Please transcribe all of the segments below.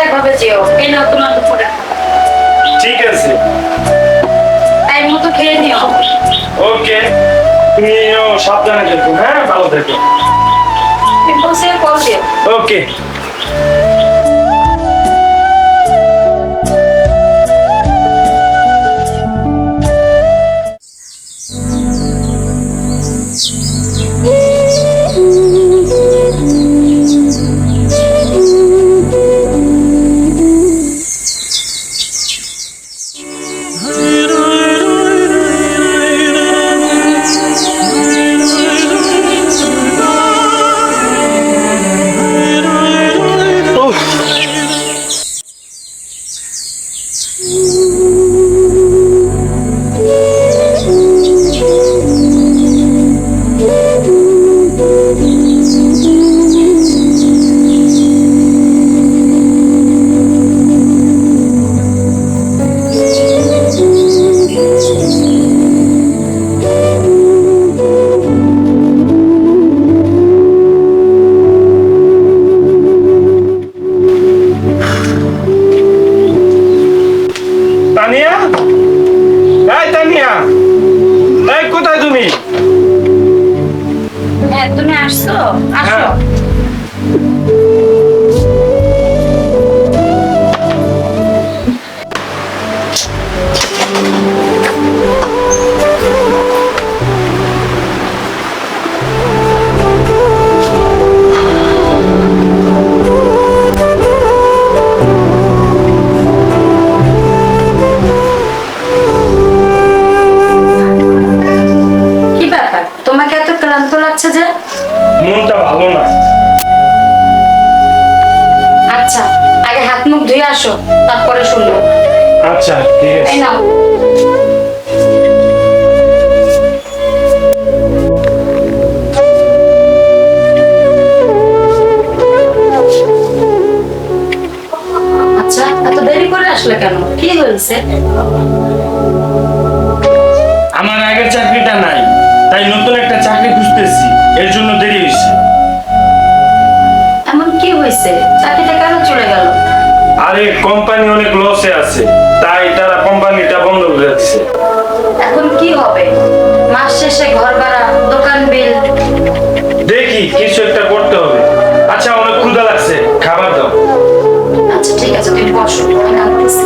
যেও এই তোমার দুপুরে ঠিক আছে। টাইম মতো খেয়ে নিও। ওকে তুমিও সাবধানে থেকো হ্যাঁ? ভালো থেকো। ওকে। হয়েছে চাকরিটা কেন চলে গেল। আরে কোম্পানি অনেক লসে আছে। তাই তারা কোম্পানিটা বন্ধ করে দিচ্ছে এখন কি হবে? মাস শেষে ঘর ভাড়া দোকান বিল। দেখি কিছু একটা করতে হবে। আচ্ছা অনেক ক্ষুধা লাগছে। খাবার দাও। আচ্ছা ঠিক আছে তুমি বসো। আমি আনতেছি।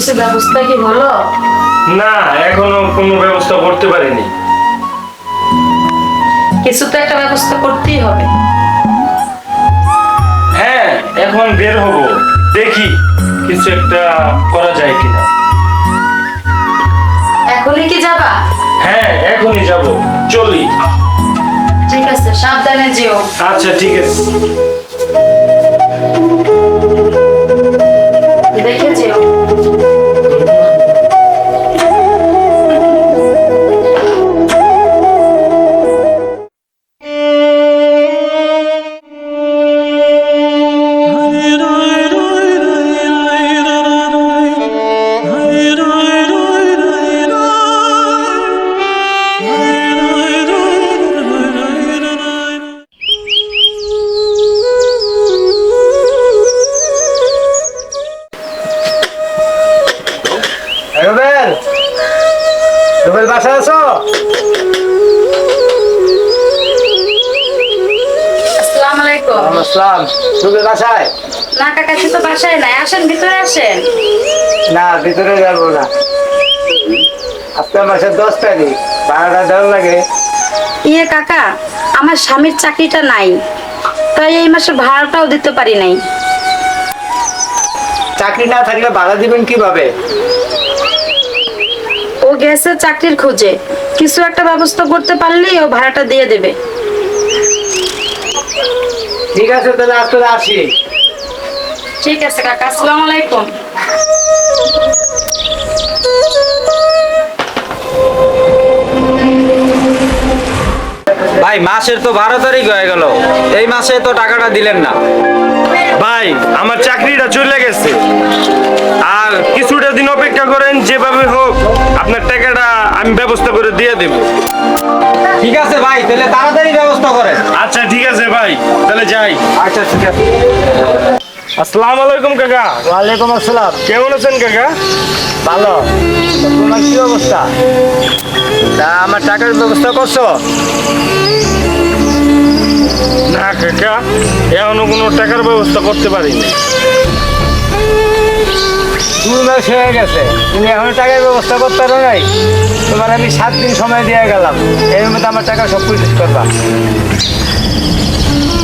কিছু ব্যবস্থা কি হলো? না এখনও কোনো ব্যবস্থা করতে পারিনি। কিছু তো একটা ব্যবস্থা করতেই হবে। হ্যাঁ এখন বের হব। দেখি কিছু একটা করা যায় কিনা। এখনই কি যাবা? হ্যাঁ এখনই যাব। চলি। ঠিক আছে সাবধানে যেও। আচ্ছা ঠিক আছে। দেখে যেও। রুবেল বাসায় আছো আসসালাম। রুবেল বাসায়? না কাকা তো বাসায় নাই। আসেন ভিতরে আসেন। না ভিতরে যাব না। আপনার মাসের দশ তারিখ। ভাড়াটা দেওয়ার লাগে। ইয়ে কাকা আমার স্বামীর চাকরিটা নাই। তাই এই মাসে ভাড়াটাও দিতে পারি নাই। চাকরি না থাকলে ভাড়া দিবেন কীভাবে? ও গেছে চাকরির খোঁজে। কিছু একটা ব্যবস্থা করতে পারলেই ও ভাড়াটা দিয়ে দেবে। ঠিক আছে তাহলে আসলে আসি। ঠিক আছে কাকা। আসসালামু আলাইকুম। ভাই মাসের তো বারো তারিখ হয়ে গেল। এই মাসে তো টাকাটা দিলেন না। ভাই আমার চাকরিটা চলে গেছে। আর কিছুটা দিন অপেক্ষা করেন যেভাবে হোক আপনার টাকাটা আমি ব্যবস্থা করে দিয়ে দেব। ঠিক আছে ভাই তাহলে তাড়াতাড়ি ব্যবস্থা করেন। আচ্ছা ঠিক আছে ভাই তাহলে যাই। আচ্ছা ঠিক আছে। আসসালামু আলাইকুম কাকা। ওয়ালাইকুম আসসালাম। কেমন আছেন কাকা? ভালো। তোমার কি অবস্থা? তা আমার টাকার ব্যবস্থা করছ? না কাকা এখনও কোনো টাকার ব্যবস্থা করতে পারিনি। দুই মাস হয়ে গেছে। তুমি এখন টাকার ব্যবস্থা করতে পারো নাই? তোমার আমি সাত দিন সময় দিয়ে গেলাম। এর মধ্যে আমার টাকা সব পরিশোধ করবা।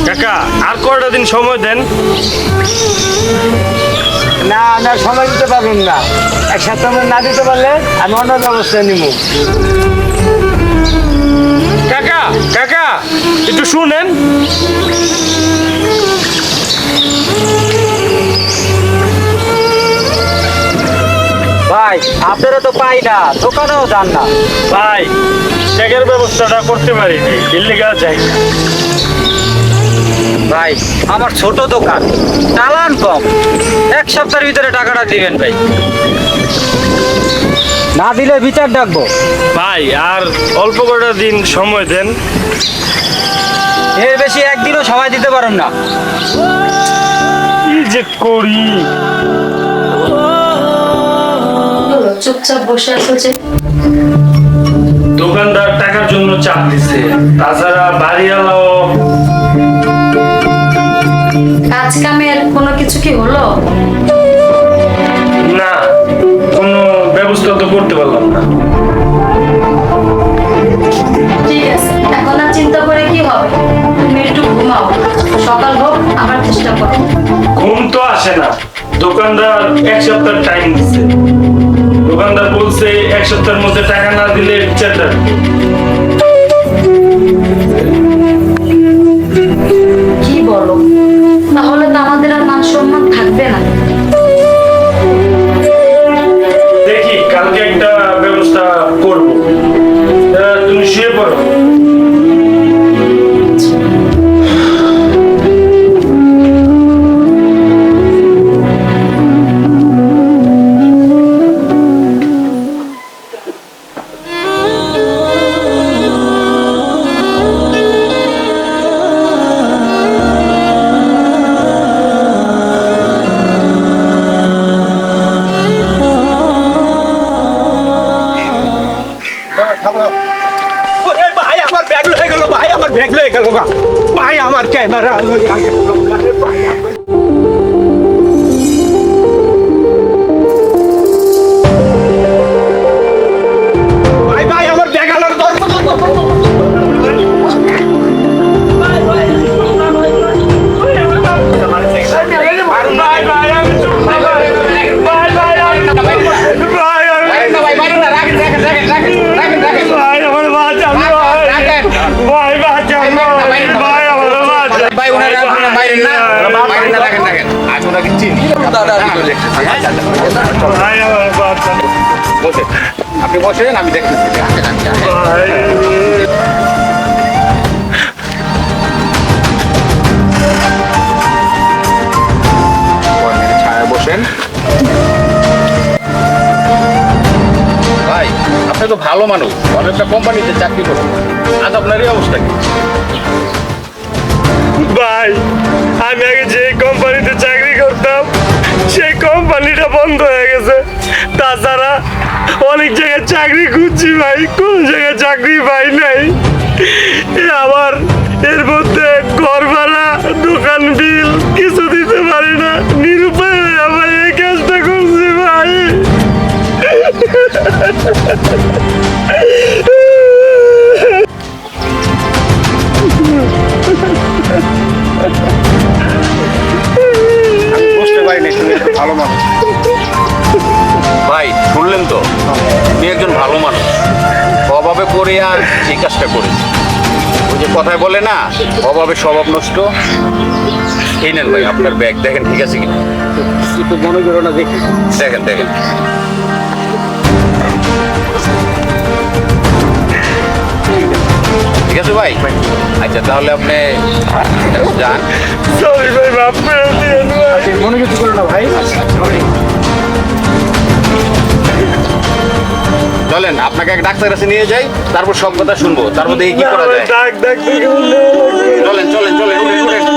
কাকা আর কয়টা দিন সময় দেন? না না সময় দিতে পারবেন না। এক সপ্তাহ না দিতে পারলে আমি অন্য ব্যবস্থা নিব। কাকা কাকা একটু শুনেন। ভাই আপনারা তো পাই না দোকানেও যান না। ভাই টাকার ব্যবস্থাটা করতে পারিনি ইল্লিগাল যাই। না ভাই আমার ছোট দোকান চালান কম। এক সপ্তাহের ভিতরে টাকাটা দিবেন ভাই। না দিলে বিচার ডাকবো। ভাই আর অল্প কটা দিন সময় দেন। এর বেশি একদিনও সময় দিতে পারেন না। কি যে করি? চুপচাপ বসে আছো যে। দোকানদার টাকার জন্য চাপ দিছে। তাছাড়া বাড়িওয়ালাও কাজ কামের কোনো কিছু কি হলো? না কোনো ব্যবস্থা তো করতে পারলাম না। ঠিক আছে এখন আর চিন্তা করে কি হবে? তুমি একটু ঘুমাও সকাল হোক আবার চেষ্টা করো। ঘুম তো আসে না। দোকানদার এক সপ্তাহ টাইম দিচ্ছে দোকানদার বলছে এক সপ্তাহের মধ্যে টাকা না দিলে বিচার লয়ে গেল ভাই আমার ক্যামেরা। আপনি বসেন আমি দেখতেছি। ভাই ছায়া বসেন। ভাই আপনি তো ভালো মানুষ। ভালো একটা কোম্পানিতে চাকরি করছেন। আজ আপনার এই অবস্থা কি? কোম্পানিটা বন্ধ হয়ে গেছে। তাছাড়া অনেক জায়গায় চাকরি খুঁজছি ভাই, কোন জায়গায় চাকরি পাই নাই। আবার এর মধ্যে ঘর ভাড়া দোকান বিল কিছু দিতে পারি না। নিরুপায় আমার এই কাজটা করছি ভাই। এই কাজটা করেছি ওই যে কথায় বলে না অভাবে স্বভাব নষ্ট। এই নেন ভাই আপনার ব্যাগ। দেখেন ঠিক আছে কিনা? একটু মনে করো না দেখি দেখেন দেখেন। ঠিক আছে ভাই? আচ্ছা তাহলে আপনি যান। সরি ভাই ভাই। মনে কিছু করো না ভাই। চলেন আপনাকে এক ডাক্তার কাছে নিয়ে যাই তারপর সব কথা শুনব তার মধ্যে কি করা যায় চলেন চলেন চলেন।